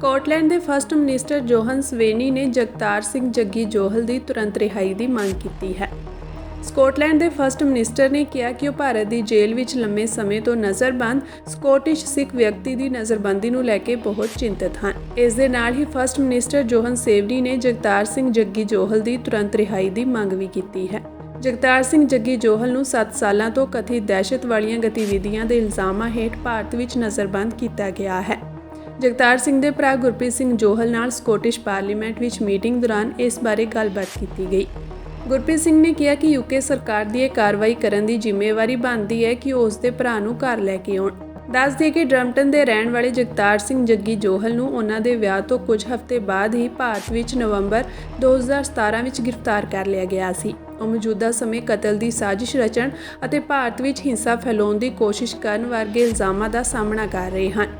Scotland ਦੇ first minister John ਸਵੇਨੀ ਨੇ ਜਗਤਾਰ ਸਿੰਘ ਜੱਗੀ ਜੋਹਲ ਦੀ ਤੁਰੰਤ ਰਿਹਾਈ ਦੀ ਮੰਗ ਕੀਤੀ ਹੈ। ਸਕਾਟਲੈਂਡ ਦੇ ਫਰਸਟ ਮਿਨਿਸਟਰ ਨੇ ਕਿਹਾ ਕਿ ਉਹ ਭਾਰਤ ਦੀ ਜੇਲ੍ਹ ਵਿੱਚ ਲੰਮੇ ਸਮੇਂ ਤੋਂ ਨਜ਼ਰਬੰਦ ਸਕਾਟਿਸ਼ ਸਿੱਖ ਵਿਅਕਤੀ ਦੀ ਨਜ਼ਰਬੰਦੀ ਨੂੰ ਲੈ ਕੇ ਬਹੁਤ ਚਿੰਤਤ ਹਨ। ਇਸ ਦੇ ਨਾਲ ਹੀ ਫਰਸਟ ਮਿਨਿਸਟਰ ਜੋਹਨ ਸੇਵਨੀ ਨੇ ਜਗਤਾਰ ਸਿੰਘ ਜੱਗੀ ਜੋਹਲ ਦੀ ਤੁਰੰਤ ਰਿਹਾਈ ਦੀ ਮੰਗ ਵੀ ਕੀਤੀ ਹੈ। ਜਗਤਾਰ ਸਿੰਘ ਜੱਗੀ ਜੋਹਲ ਨੂੰ 7 ਸਾਲਾਂ ਤੋਂ ਕਥਿਤ ਦਹਿਸ਼ਤ ਵਾਲੀਆਂ ਗਤੀਵਿਧੀਆਂ ਦੇ ਇਲਜ਼ਾਮਾਂ ਹੇਠ ਭਾਰਤ ਵਿੱਚ ਨਜ਼ਰਬੰਦ ਕੀਤਾ ਗਿਆ ਹੈ। ਜਗਤਾਰ ਸਿੰਘ ਦੇ ਭਰਾ ਗੁਰਪ੍ਰੀਤ ਸਿੰਘ ਜੋਹਲ ਨਾਲ ਸਕੋਟਿਸ਼ ਪਾਰਲੀਮੈਂਟ ਵਿੱਚ ਮੀਟਿੰਗ ਦੌਰਾਨ ਇਸ ਬਾਰੇ ਗੱਲਬਾਤ ਕੀਤੀ ਗਈ। ਗੁਰਪ੍ਰੀਤ ਸਿੰਘ ਨੇ ਕਿਹਾ ਕਿ ਯੂਕੇ ਸਰਕਾਰ ਦੀ ਇਹ ਕਾਰਵਾਈ ਕਰਨ ਦੀ ਜ਼ਿੰਮੇਵਾਰੀ ਬਣਦੀ ਹੈ ਕਿ ਉਹ ਉਸ ਦੇ ਭਰਾ ਨੂੰ ਘਰ ਲੈ ਕੇ ਆਉਣ। ਦੱਸ ਦਈਏ ਕਿ ਡਰਮਟਨ ਦੇ ਰਹਿਣ ਵਾਲੇ ਜਗਤਾਰ ਸਿੰਘ ਜੱਗੀ ਜੋਹਲ ਨੂੰ ਉਹਨਾਂ ਦੇ ਵਿਆਹ ਤੋਂ ਕੁਝ ਹਫ਼ਤੇ ਬਾਅਦ ਹੀ ਭਾਰਤ ਵਿੱਚ ਨਵੰਬਰ 2017 ਵਿੱਚ ਗ੍ਰਿਫਤਾਰ ਕਰ ਲਿਆ ਗਿਆ ਸੀ। ਉਹ ਮੌਜੂਦਾ ਸਮੇਂ ਕਤਲ ਦੀ ਸਾਜ਼ਿਸ਼ ਰਚਣ ਅਤੇ ਭਾਰਤ ਵਿੱਚ ਹਿੰਸਾ ਫੈਲਾਉਣ ਦੀ ਕੋਸ਼ਿਸ਼ ਕਰਨ ਵਰਗੇ ਇਲਜ਼ਾਮਾਂ ਦਾ ਸਾਹਮਣਾ ਕਰ ਰਹੇ ਹਨ।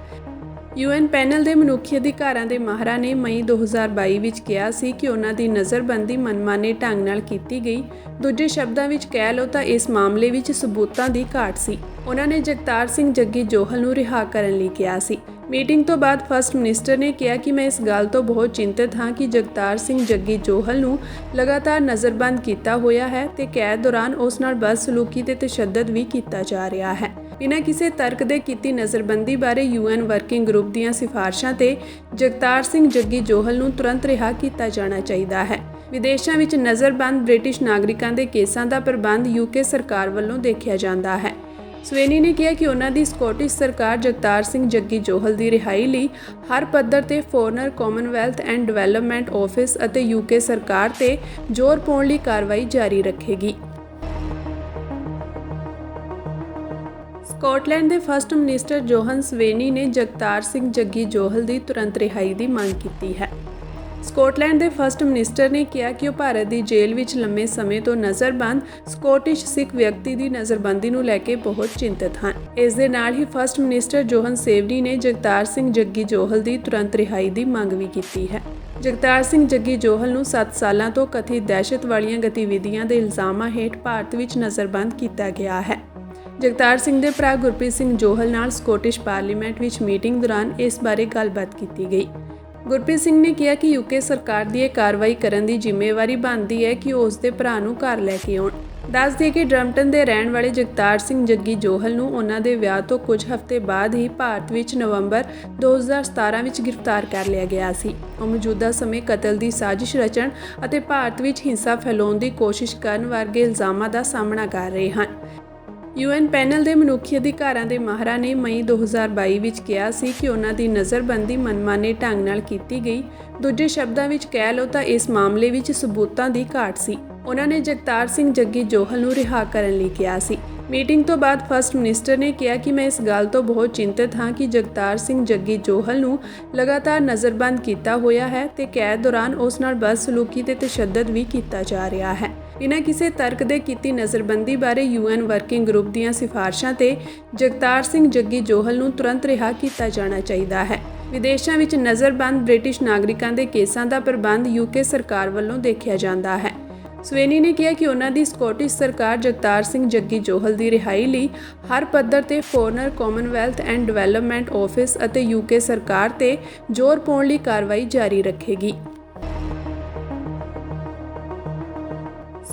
ਯੂਐਨ ਪੈਨਲ ਦੇ ਮਨੁੱਖੀ ਅਧਿਕਾਰਾਂ ਦੇ ਮਾਹਰਾਂ ਨੇ ਮਈ 2022 ਵਿੱਚ ਕਿਹਾ ਸੀ ਕਿ ਉਹਨਾਂ ਦੀ ਨਜ਼ਰਬੰਦੀ ਮਨਮਾਨੇ ਢੰਗ ਨਾਲ ਕੀਤੀ ਗਈ। ਦੂਜੇ ਸ਼ਬਦਾਂ ਵਿੱਚ ਕਹਿ ਲਓ ਤਾਂ ਇਸ ਮਾਮਲੇ ਵਿੱਚ ਸਬੂਤਾਂ ਦੀ ਘਾਟ ਸੀ। ਉਹਨਾਂ ਨੇ ਜਗਤਾਰ ਸਿੰਘ ਜੱਗੀ ਜੋਹਲ ਨੂੰ ਰਿਹਾ ਕਰਨ ਲਈ ਕਿਹਾ ਸੀ। ਮੀਟਿੰਗ ਤੋਂ ਬਾਅਦ ਫਰਸਟ ਮਿਨਿਸਟਰ ਨੇ ਕਿਹਾ ਕਿ ਮੈਂ ਇਸ ਗੱਲ ਤੋਂ ਬਹੁਤ ਚਿੰਤਤ ਹਾਂ ਕਿ ਜਗਤਾਰ ਸਿੰਘ ਜੱਗੀ ਜੋਹਲ ਨੂੰ ਲਗਾਤਾਰ ਨਜ਼ਰਬੰਦ ਕੀਤਾ ਹੋਇਆ ਹੈ ਤੇ ਕੈਦ ਦੌਰਾਨ ਉਸ ਨਾਲ ਬਦਸਲੂਕੀ ਤੇ ਤਸ਼ੱਦਦ ਵੀ ਕੀਤਾ ਜਾ ਰਿਹਾ ਹੈ। ਬਿਨਾਂ ਕਿਸੇ ਤਰਕ ਦੇ ਕੀਤੀ ਨਜ਼ਰਬੰਦੀ ਬਾਰੇ ਯੂਐਨ ਵਰਕਿੰਗ ਗਰੁੱਪ ਦੀਆਂ ਸਿਫਾਰਸ਼ਾਂ ਤੇ ਜਗਤਾਰ ਸਿੰਘ ਜੱਗੀ ਜੋਹਲ ਨੂੰ ਤੁਰੰਤ ਰਿਹਾ ਕੀਤਾ ਜਾਣਾ ਚਾਹੀਦਾ ਹੈ। ਵਿਦੇਸ਼ਾਂ ਵਿੱਚ ਨਜ਼ਰਬੰਦ ਬ੍ਰਿਟਿਸ਼ ਨਾਗਰਿਕਾਂ ਦੇ ਕੇਸਾਂ ਦਾ ਪ੍ਰਬੰਧ ਯੂਕੇ ਸਰਕਾਰ ਵੱਲੋਂ ਦੇਖਿਆ ਜਾਂਦਾ ਹੈ। ਸਵੇਨੀ ਨੇ ਕਿਹਾ ਕਿ ਉਹਨਾਂ ਦੀ ਸਕਾਟਿਸ਼ ਸਰਕਾਰ ਜਗਤਾਰ ਸਿੰਘ ਜੱਗੀ ਜੋਹਲ ਦੀ ਰਿਹਾਈ ਲਈ ਹਰ ਪੱਧਰ ਤੇ foreign, commonwealth and development office ਅਤੇ ਯੂਕੇ ਸਰਕਾਰ ਤੇ ਜ਼ੋਰ ਪਾਉਣ ਲਈ ਕਾਰਵਾਈ ਜਾਰੀ ਰੱਖੇਗੀ। ਸਕਾਟਲੈਂਡ ਦੇ ਫਰਸਟ ਮਿਨਿਸਟਰ ਜੋਹਨ ਸਵੇਨੀ ਨੇ ਜਗਤਾਰ ਸਿੰਘ ਜੱਗੀ ਜੋਹਲ ਦੀ ਤੁਰੰਤ ਰਿਹਾਈ ਦੀ ਮੰਗ ਕੀਤੀ ਹੈ। ਸਕਾਟਲੈਂਡ ਦੇ ਫਰਸਟ ਮਿਨਿਸਟਰ ਨੇ ਕਿਹਾ ਕਿ ਉਹ ਭਾਰਤ ਦੀ ਜੇਲ੍ਹ ਵਿੱਚ ਲੰਮੇ ਸਮੇਂ ਤੋਂ ਨਜ਼ਰਬੰਦ ਸਕਾਟਿਸ਼ ਸਿੱਖ ਵਿਅਕਤੀ ਦੀ ਨਜ਼ਰਬੰਦੀ ਨੂੰ ਲੈ ਕੇ ਬਹੁਤ ਚਿੰਤਤ ਹਨ। ਇਸ ਦੇ ਨਾਲ ਹੀ ਫਰਸਟ ਮਿਨਿਸਟਰ ਜੋਹਨ ਸੇਵਨੀ ਨੇ ਜਗਤਾਰ ਸਿੰਘ ਜੱਗੀ ਜੋਹਲ ਦੀ ਤੁਰੰਤ ਰਿਹਾਈ ਦੀ ਮੰਗ ਵੀ ਕੀਤੀ ਹੈ। ਜਗਤਾਰ ਸਿੰਘ ਜੱਗੀ ਜੋਹਲ ਨੂੰ 7 ਸਾਲਾਂ ਤੋਂ ਕਥਿਤ ਦਹਿਸ਼ਤ ਵਾਲੀਆਂ ਗਤੀਵਿਧੀਆਂ ਦੇ ਇਲਜ਼ਾਮਾਂ ਹੇਠ ਭਾਰਤ ਵਿੱਚ ਨਜ਼ਰਬੰਦ ਕੀਤਾ ਗਿਆ ਹੈ। ਜਗਤਾਰ ਸਿੰਘ ਦੇ ਭਰਾ ਗੁਰਪ੍ਰੀਤ ਸਿੰਘ ਜੋਹਲ ਨਾਲ ਸਕੋਟਿਸ਼ ਪਾਰਲੀਮੈਂਟ ਵਿੱਚ ਮੀਟਿੰਗ ਦੌਰਾਨ ਇਸ ਬਾਰੇ ਗੱਲਬਾਤ ਕੀਤੀ ਗਈ। ਗੁਰਪ੍ਰੀਤ ਸਿੰਘ ਨੇ ਕਿਹਾ ਕਿ ਯੂਕੇ ਸਰਕਾਰ ਦੀ ਇਹ ਕਾਰਵਾਈ ਕਰਨ ਦੀ ਜ਼ਿੰਮੇਵਾਰੀ ਬਣਦੀ ਹੈ ਕਿ ਉਸ ਦੇ ਭਰਾ ਨੂੰ ਘਰ ਲੈ ਕੇ ਆਉਣ। ਦੱਸ ਦਈਏ ਕਿ ਡਰਮਟਨ ਦੇ ਰਹਿਣ ਵਾਲੇ ਜਗਤਾਰ ਸਿੰਘ ਜੱਗੀ ਜੋਹਲ ਨੂੰ ਉਹਨਾਂ ਦੇ ਵਿਆਹ ਤੋਂ ਕੁਝ ਹਫ਼ਤੇ ਬਾਅਦ ਹੀ ਭਾਰਤ ਵਿੱਚ ਨਵੰਬਰ 2017 ਵਿੱਚ ਗ੍ਰਿਫਤਾਰ ਕਰ ਲਿਆ ਗਿਆ ਸੀ। ਉਹ ਮੌਜੂਦਾ ਸਮੇਂ ਕਤਲ ਦੀ ਸਾਜ਼ਿਸ਼ ਰਚਣ ਅਤੇ ਭਾਰਤ ਵਿੱਚ ਹਿੰਸਾ ਫੈਲਾਉਣ ਦੀ ਕੋਸ਼ਿਸ਼ ਕਰਨ ਵਰਗੇ ਇਲਜ਼ਾਮਾਂ ਦਾ ਸਾਹਮਣਾ ਕਰ ਰਹੇ ਹਨ। ਯੂਐਨ ਪੈਨਲ ਦੇ ਮਨੁੱਖੀ ਅਧਿਕਾਰਾਂ ਦੇ ਮਾਹਰਾਂ ਨੇ ਮਈ 2022 ਵਿੱਚ ਕਿਹਾ ਸੀ ਕਿ ਉਹਨਾਂ ਦੀ ਨਜ਼ਰਬੰਦੀ ਮਨਮਾਨੇ ਢੰਗ ਨਾਲ ਕੀਤੀ ਗਈ। ਦੂਜੇ ਸ਼ਬਦਾਂ ਵਿੱਚ ਕਹਿ ਲਓ ਤਾਂ ਇਸ ਮਾਮਲੇ ਵਿੱਚ ਸਬੂਤਾਂ ਦੀ ਘਾਟ ਸੀ। ਉਹਨਾਂ ਨੇ ਜਗਤਾਰ ਸਿੰਘ ਜੱਗੀ ਜੋਹਲ ਨੂੰ ਰਿਹਾ ਕਰਨ ਲਈ ਕਿਹਾ ਸੀ। ਮੀਟਿੰਗ ਤੋਂ ਬਾਅਦ ਫਰਸਟ ਮਿਨਿਸਟਰ ਨੇ ਕਿਹਾ ਕਿ ਮੈਂ ਇਸ ਗੱਲ ਤੋਂ ਬਹੁਤ ਚਿੰਤਤ ਹਾਂ ਕਿ ਜਗਤਾਰ ਸਿੰਘ ਜੱਗੀ ਜੋਹਲ ਨੂੰ ਲਗਾਤਾਰ ਨਜ਼ਰਬੰਦ ਕੀਤਾ ਹੋਇਆ ਹੈ ਤੇ ਕੈਦ ਦੌਰਾਨ ਉਸ ਨਾਲ ਬਦਸਲੂਕੀ ਤੇ ਤਸ਼ੱਦਦ ਵੀ ਕੀਤਾ ਜਾ ਰਿਹਾ ਹੈ। ਬਿਨਾਂ ਕਿਸੇ ਤਰਕ ਦੇ ਕੀਤੀ ਨਜ਼ਰਬੰਦੀ ਬਾਰੇ ਯੂਐਨ ਵਰਕਿੰਗ ਗਰੁੱਪ ਦੀਆਂ ਸਿਫਾਰਸ਼ਾਂ ਤੇ ਜਗਤਾਰ ਸਿੰਘ ਜੱਗੀ ਜੋਹਲ ਨੂੰ ਤੁਰੰਤ ਰਿਹਾ ਕੀਤਾ ਜਾਣਾ ਚਾਹੀਦਾ ਹੈ। ਵਿਦੇਸ਼ਾਂ ਵਿੱਚ ਨਜ਼ਰਬੰਦ ਬ੍ਰਿਟਿਸ਼ ਨਾਗਰਿਕਾਂ ਦੇ ਕੇਸਾਂ ਦਾ ਪ੍ਰਬੰਧ ਯੂਕੇ ਸਰਕਾਰ ਵੱਲੋਂ ਦੇਖਿਆ ਜਾਂਦਾ ਹੈ। ਸਵੇਨੀ ਨੇ ਕਿਹਾ ਕਿ ਉਹਨਾਂ ਦੀ ਸਕਾਟਿਸ਼ ਸਰਕਾਰ ਜਗਤਾਰ ਸਿੰਘ ਜੱਗੀ ਜੋਹਲ ਦੀ ਰਿਹਾਈ ਲਈ ਹਰ ਪੱਧਰ ਤੇ foreign commonwealth and development office ਅਤੇ ਯੂਕੇ ਸਰਕਾਰ ਤੇ ਜ਼ੋਰ ਪਾਉਣ ਲਈ ਕਾਰਵਾਈ ਜਾਰੀ ਰੱਖੇਗੀ।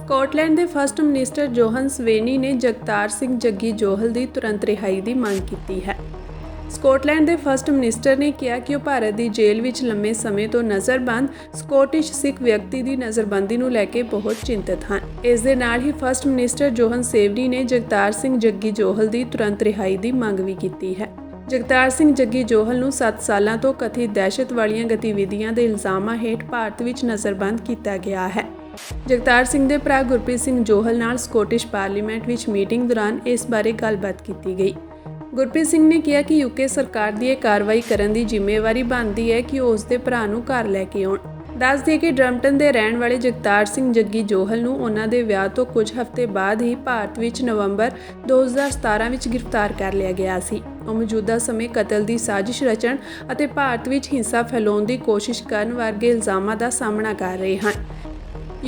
ਸਕਾਟਲੈਂਡ ਦੇ ਫਰਸਟ ਮਿਨਿਸਟਰ ਜੋਹਨ ਸਵੇਨੀ ਨੇ ਜਗਤਾਰ ਸਿੰਘ ਜੱਗੀ ਜੋਹਲ ਦੀ ਤੁਰੰਤ ਰਿਹਾਈ ਦੀ ਮੰਗ ਕੀਤੀ ਹੈ। ਸਕਾਟਲੈਂਡ ਦੇ ਫਰਸਟ ਮਿਨਿਸਟਰ ਨੇ ਕਿਹਾ ਕਿ ਉਹ ਭਾਰਤ ਦੀ ਜੇਲ੍ਹ ਵਿੱਚ ਲੰਮੇ ਸਮੇਂ ਤੋਂ ਨਜ਼ਰਬੰਦ ਸਕਾਟਿਸ਼ ਸਿੱਖ ਵਿਅਕਤੀ ਦੀ ਨਜ਼ਰਬੰਦੀ ਨੂੰ ਲੈ ਕੇ ਬਹੁਤ ਚਿੰਤਤ ਹਨ। ਇਸ ਦੇ ਨਾਲ ਹੀ ਫਰਸਟ ਮਿਨਿਸਟਰ ਜੋਹਨ ਸੇਵਨੀ ਨੇ ਜਗਤਾਰ ਸਿੰਘ ਜੱਗੀ ਜੋਹਲ ਦੀ ਤੁਰੰਤ ਰਿਹਾਈ ਦੀ ਮੰਗ ਵੀ ਕੀਤੀ ਹੈ। ਜਗਤਾਰ ਸਿੰਘ ਜੱਗੀ ਜੋਹਲ ਨੂੰ 7 ਸਾਲਾਂ ਤੋਂ ਕਥਿਤ ਦਹਿਸ਼ਤ ਵਾਲੀਆਂ ਗਤੀਵਿਧੀਆਂ ਦੇ ਇਲਜ਼ਾਮਾਂ ਹੇਠ ਭਾਰਤ ਵਿੱਚ ਨਜ਼ਰਬੰਦ ਕੀਤਾ ਗਿਆ ਹੈ। ਜਗਤਾਰ ਸਿੰਘ ਦੇ ਭਰਾ ਗੁਰਪ੍ਰੀਤ ਸਿੰਘ ਜੋਹਲ ਨਾਲ ਸਕੋਟਿਸ਼ ਪਾਰਲੀਮੈਂਟ ਵਿੱਚ ਮੀਟਿੰਗ ਦੌਰਾਨ ਇਸ ਬਾਰੇ ਗੱਲਬਾਤ ਕੀਤੀ ਗਈ। ਗੁਰਪ੍ਰੀਤ ਸਿੰਘ ਨੇ ਕਿਹਾ ਕਿ ਯੂਕੇ ਸਰਕਾਰ ਦੀ ਇਹ ਕਾਰਵਾਈ ਕਰਨ ਦੀ ਜ਼ਿੰਮੇਵਾਰੀ ਬਣਦੀ ਹੈ ਕਿ ਉਹ ਉਸ ਦੇ ਭਰਾ ਨੂੰ ਘਰ ਲੈ ਕੇ ਆਉਣ। ਦੱਸ ਦਈਏ ਕਿ ਡਰਮਟਨ ਦੇ ਰਹਿਣ ਵਾਲੇ ਜਗਤਾਰ ਸਿੰਘ ਜੱਗੀ ਜੋਹਲ ਨੂੰ ਉਹਨਾਂ ਦੇ ਵਿਆਹ ਤੋਂ ਕੁਝ ਹਫ਼ਤੇ ਬਾਅਦ ਹੀ ਭਾਰਤ ਵਿੱਚ ਨਵੰਬਰ 2017 ਵਿੱਚ ਗ੍ਰਿਫਤਾਰ ਕਰ ਲਿਆ ਗਿਆ ਸੀ। ਉਹ ਮੌਜੂਦਾ ਸਮੇਂ ਕਤਲ ਦੀ ਸਾਜ਼ਿਸ਼ ਰਚਣ ਅਤੇ ਭਾਰਤ ਵਿੱਚ ਹਿੰਸਾ ਫੈਲਾਉਣ ਦੀ ਕੋਸ਼ਿਸ਼ ਕਰਨ ਵਰਗੇ ਇਲਜ਼ਾਮਾਂ ਦਾ ਸਾਹਮਣਾ ਕਰ ਰਹੇ ਹਨ।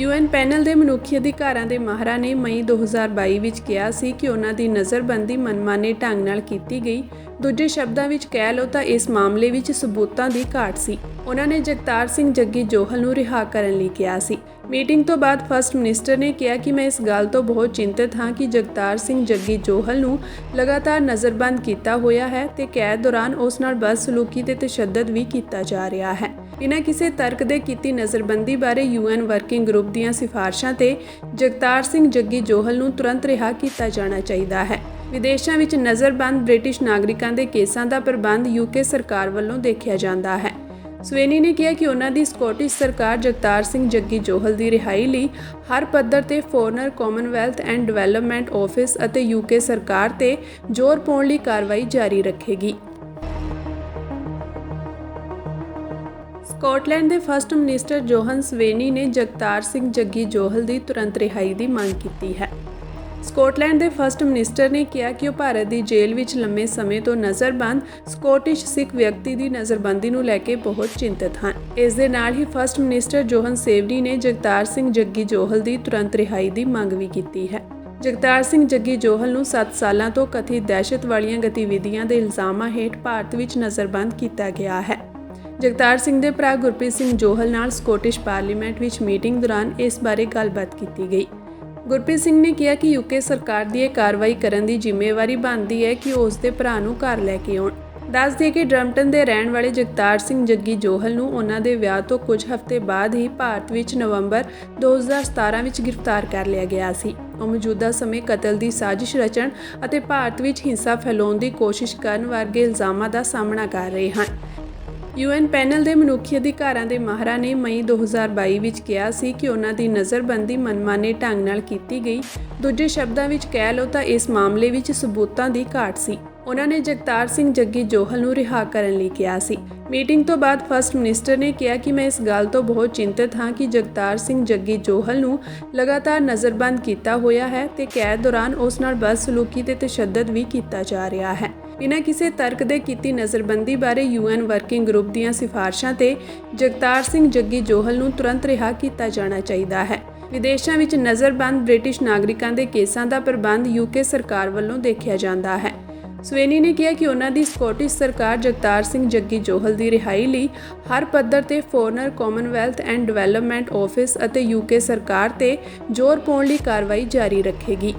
ਯੂਐਨ ਪੈਨਲ ਦੇ ਮਨੁੱਖੀ ਅਧਿਕਾਰਾਂ ਦੇ ਮਾਹਰਾਂ ਨੇ ਮਈ 2022 ਵਿੱਚ ਕਿਹਾ ਸੀ ਕਿ ਉਹਨਾਂ ਦੀ ਨਜ਼ਰਬੰਦੀ ਮਨਮਾਨੇ ਢੰਗ ਨਾਲ ਕੀਤੀ ਗਈ। ਦੂਜੇ ਸ਼ਬਦਾਂ ਵਿੱਚ ਕਹਿ ਲਓ ਤਾਂ ਇਸ ਮਾਮਲੇ ਵਿੱਚ ਸਬੂਤਾਂ ਦੀ ਘਾਟ ਸੀ। ਉਹਨਾਂ ਨੇ ਜਗਤਾਰ ਸਿੰਘ ਜੱਗੀ ਜੋਹਲ ਨੂੰ ਰਿਹਾ ਕਰਨ ਲਈ ਕਿਹਾ ਸੀ। ਮੀਟਿੰਗ ਤੋਂ ਬਾਅਦ ਫਸਟ ਮਿਨਿਸਟਰ ਨੇ ਕਿਹਾ ਕਿ ਮੈਂ ਇਸ ਗੱਲ ਤੋਂ ਬਹੁਤ ਚਿੰਤਤ ਹਾਂ ਕਿ ਜਗਤਾਰ ਸਿੰਘ ਜੱਗੀ ਜੋਹਲ ਨੂੰ ਲਗਾਤਾਰ ਨਜ਼ਰਬੰਦ ਕੀਤਾ ਹੋਇਆ ਹੈ ਤੇ ਕੈਦ ਦੌਰਾਨ ਉਸ ਨਾਲ ਬਦਸਲੂਕੀ ਤੇ ਤਸ਼ੱਦਦ ਵੀ ਕੀਤਾ ਜਾ ਰਿਹਾ ਹੈ। ਬਿਨਾਂ ਕਿਸੇ ਤਰਕ ਦੇ ਕੀਤੀ ਨਜ਼ਰਬੰਦੀ ਬਾਰੇ ਯੂਐਨ ਵਰਕਿੰਗ ਗਰੁੱਪ ਦੀਆਂ ਸਿਫਾਰਸ਼ਾਂ ਤੇ ਜਗਤਾਰ ਸਿੰਘ ਜੱਗੀ ਜੋਹਲ ਨੂੰ ਤੁਰੰਤ ਰਿਹਾ ਕੀਤਾ ਜਾਣਾ ਚਾਹੀਦਾ ਹੈ। ਵਿਦੇਸ਼ਾਂ ਵਿੱਚ ਨਜ਼ਰਬੰਦ ਬ੍ਰਿਟਿਸ਼ ਨਾਗਰਿਕਾਂ ਦੇ ਕੇਸਾਂ ਦਾ ਪ੍ਰਬੰਧ ਯੂਕੇ ਸਰਕਾਰ ਵੱਲੋਂ ਦੇਖਿਆ ਜਾਂਦਾ ਹੈ। ਸਵੇਨੀ ਨੇ ਕਿਹਾ ਕਿ ਉਹਨਾਂ ਦੀ ਸਕੌਟਿਸ਼ ਸਰਕਾਰ ਜਗਤਾਰ ਸਿੰਘ ਜੱਗੀ ਜੋਹਲ ਦੀ ਰਿਹਾਈ ਲਈ ਹਰ ਪੱਧਰ ਤੇ foreign commonwealth and development office ਅਤੇ ਯੂਕੇ ਸਰਕਾਰ ਤੇ ਜ਼ੋਰ ਪਾਉਣ ਲਈ ਕਾਰਵਾਈ ਜਾਰੀ ਰੱਖੇਗੀ। ਸਕਾਟਲੈਂਡ ਦੇ ਫਸਟ ਮਿਨਿਸਟਰ ਜੋਹਨ ਸਵੇਨੀ ਨੇ ਜਗਤਾਰ ਸਿੰਘ ਜੱਗੀ ਜੋਹਲ ਦੀ ਤੁਰੰਤ ਰਿਹਾਈ ਦੀ ਮੰਗ ਕੀਤੀ ਹੈ। ਸਕਾਟਲੈਂਡ ਦੇ ਫਸਟ ਮਿਨਿਸਟਰ ਨੇ ਕਿਹਾ ਕਿ ਉਹ ਭਾਰਤ ਦੀ ਜੇਲ੍ਹ ਵਿੱਚ ਲੰਮੇ ਸਮੇਂ ਤੋਂ ਨਜ਼ਰਬੰਦ ਸਕੌਟਿਸ਼ ਸਿੱਖ ਵਿਅਕਤੀ ਦੀ ਨਜ਼ਰਬੰਦੀ ਨੂੰ ਲੈ ਕੇ ਬਹੁਤ ਚਿੰਤਤ ਹਨ। ਇਸ ਦੇ ਨਾਲ ਹੀ ਫਸਟ ਮਿਨਿਸਟਰ ਜੋਹਨ ਸੇਵਨੀ ਨੇ ਜਗਤਾਰ ਸਿੰਘ ਜੱਗੀ ਜੋਹਲ ਦੀ ਤੁਰੰਤ ਰਿਹਾਈ ਦੀ ਮੰਗ ਵੀ ਕੀਤੀ ਹੈ। ਜਗਤਾਰ ਸਿੰਘ ਜੱਗੀ ਜੋਹਲ ਨੂੰ 7 ਸਾਲਾਂ ਤੋਂ ਕਥਿਤ ਦਹਿਸ਼ਤ ਵਾਲੀਆਂ ਗਤੀਵਿਧੀਆਂ ਦੇ ਇਲਜ਼ਾਮਾਂ ਹੇਠ ਭਾਰਤ ਵਿੱਚ ਨਜ਼ਰਬੰਦ ਕੀਤਾ ਗਿਆ ਹੈ। ਜਗਤਾਰ ਸਿੰਘ ਦੇ ਭਰਾ ਗੁਰਪ੍ਰੀਤ ਸਿੰਘ ਜੋਹਲ ਨਾਲ ਸਕੌਟਿਸ਼ ਪਾਰਲੀਮੈਂਟ ਵਿੱਚ ਮੀਟਿੰਗ ਦੌਰਾਨ ਇਸ ਬਾਰੇ ਗੱਲਬਾਤ ਕੀਤੀ ਗਈ। ਗੁਰਪ੍ਰੀਤ ਸਿੰਘ ਨੇ ਕਿਹਾ ਕਿ ਯੂਕੇ ਸਰਕਾਰ ਦੀ ਇਹ ਕਾਰਵਾਈ ਕਰਨ ਦੀ ਜ਼ਿੰਮੇਵਾਰੀ ਬਣਦੀ ਹੈ ਕਿ ਉਹ ਉਸ ਦੇ ਭਰਾ ਨੂੰ ਘਰ ਲੈ ਕੇ ਆਉਣ। ਦੱਸ ਦਈਏ ਕਿ ਡਰਮਟਨ ਦੇ ਰਹਿਣ ਵਾਲੇ ਜਗਤਾਰ ਸਿੰਘ ਜੱਗੀ ਜੋਹਲ ਨੂੰ ਉਹਨਾਂ ਦੇ ਵਿਆਹ ਤੋਂ ਕੁਝ ਹਫ਼ਤੇ ਬਾਅਦ ਹੀ ਭਾਰਤ ਵਿੱਚ ਨਵੰਬਰ 2017 ਵਿੱਚ ਗ੍ਰਿਫਤਾਰ ਕਰ ਲਿਆ ਗਿਆ ਸੀ। ਉਹ ਮੌਜੂਦਾ ਸਮੇਂ ਕਤਲ ਦੀ ਸਾਜ਼ਿਸ਼ ਰਚਣ ਅਤੇ ਭਾਰਤ ਵਿੱਚ ਹਿੰਸਾ ਫੈਲਾਉਣ ਦੀ ਕੋਸ਼ਿਸ਼ ਕਰਨ ਵਰਗੇ ਇਲਜ਼ਾਮਾਂ ਦਾ ਸਾਹਮਣਾ ਕਰ ਰਹੇ ਹਨ। ਯੂਐਨ ਪੈਨਲ ਦੇ ਮਨੁੱਖੀ ਅਧਿਕਾਰਾਂ ਦੇ ਮਾਹਰਾਂ ਨੇ ਮਈ 2022 ਵਿੱਚ ਕਿਹਾ ਸੀ ਕਿ ਉਹਨਾਂ ਦੀ ਨਜ਼ਰਬੰਦੀ ਮਨਮਾਨੇ ਢੰਗ ਨਾਲ ਕੀਤੀ ਗਈ। ਦੂਜੇ ਸ਼ਬਦਾਂ ਵਿੱਚ ਕਹਿ ਲਓ ਤਾਂ ਇਸ ਮਾਮਲੇ ਵਿੱਚ ਸਬੂਤਾਂ ਦੀ ਘਾਟ ਸੀ। ਉਹਨਾਂ ਨੇ ਜਗਤਾਰ ਸਿੰਘ ਜੱਗੀ ਜੋਹਲ ਨੂੰ ਰਿਹਾ ਕਰਨ ਲਈ ਕਿਹਾ ਸੀ। ਮੀਟਿੰਗ ਤੋਂ ਬਾਅਦ ਫਸਟ ਮਿਨਿਸਟਰ ਨੇ ਕਿਹਾ ਕਿ ਮੈਂ ਇਸ ਗੱਲ ਤੋਂ ਬਹੁਤ ਚਿੰਤਤ ਹਾਂ ਕਿ ਜਗਤਾਰ ਸਿੰਘ ਜੱਗੀ ਜੋਹਲ ਨੂੰ ਲਗਾਤਾਰ ਨਜ਼ਰਬੰਦ ਕੀਤਾ ਹੋਇਆ ਹੈ ਤੇ ਕੈਦ ਦੌਰਾਨ ਉਸ ਨਾਲ ਬਦਸਲੂਕੀ ਤੇ ਤਸ਼ੱਦਦ ਵੀ ਕੀਤਾ ਜਾ ਰਿਹਾ ਹੈ। ਬਿਨਾਂ ਕਿਸੇ ਤਰਕ ਦੇ ਕੀਤੀ ਨਜ਼ਰਬੰਦੀ ਬਾਰੇ ਯੂਐਨ ਵਰਕਿੰਗ ਗਰੁੱਪ ਦੀਆਂ ਸਿਫਾਰਸ਼ਾਂ ਤੇ ਜਗਤਾਰ ਸਿੰਘ ਜੱਗੀ ਜੋਹਲ ਨੂੰ ਤੁਰੰਤ ਰਿਹਾ ਕੀਤਾ ਜਾਣਾ ਚਾਹੀਦਾ ਹੈ। ਵਿਦੇਸ਼ਾਂ ਵਿੱਚ ਨਜ਼ਰਬੰਦ ਬ੍ਰਿਟਿਸ਼ ਨਾਗਰਿਕਾਂ ਦੇ ਕੇਸਾਂ ਦਾ ਪ੍ਰਬੰਧ ਯੂਕੇ ਸਰਕਾਰ ਵੱਲੋਂ ਦੇਖਿਆ ਜਾਂਦਾ ਹੈ। ਸਵੇਨੀ ਨੇ ਕਿਹਾ ਕਿ ਉਹਨਾਂ ਦੀ ਸਕੌਟਿਸ਼ ਸਰਕਾਰ ਜਗਤਾਰ ਸਿੰਘ ਜੱਗੀ ਜੋਹਲ ਦੀ ਰਿਹਾਈ ਲਈ ਹਰ ਪੱਧਰ ਤੇ foreign, commonwealth and development office ਅਤੇ ਯੂਕੇ ਸਰਕਾਰ ਤੇ ਜ਼ੋਰ ਪਾਉਣ ਲਈ ਕਾਰਵਾਈ ਜਾਰੀ ਰੱਖੇਗੀ।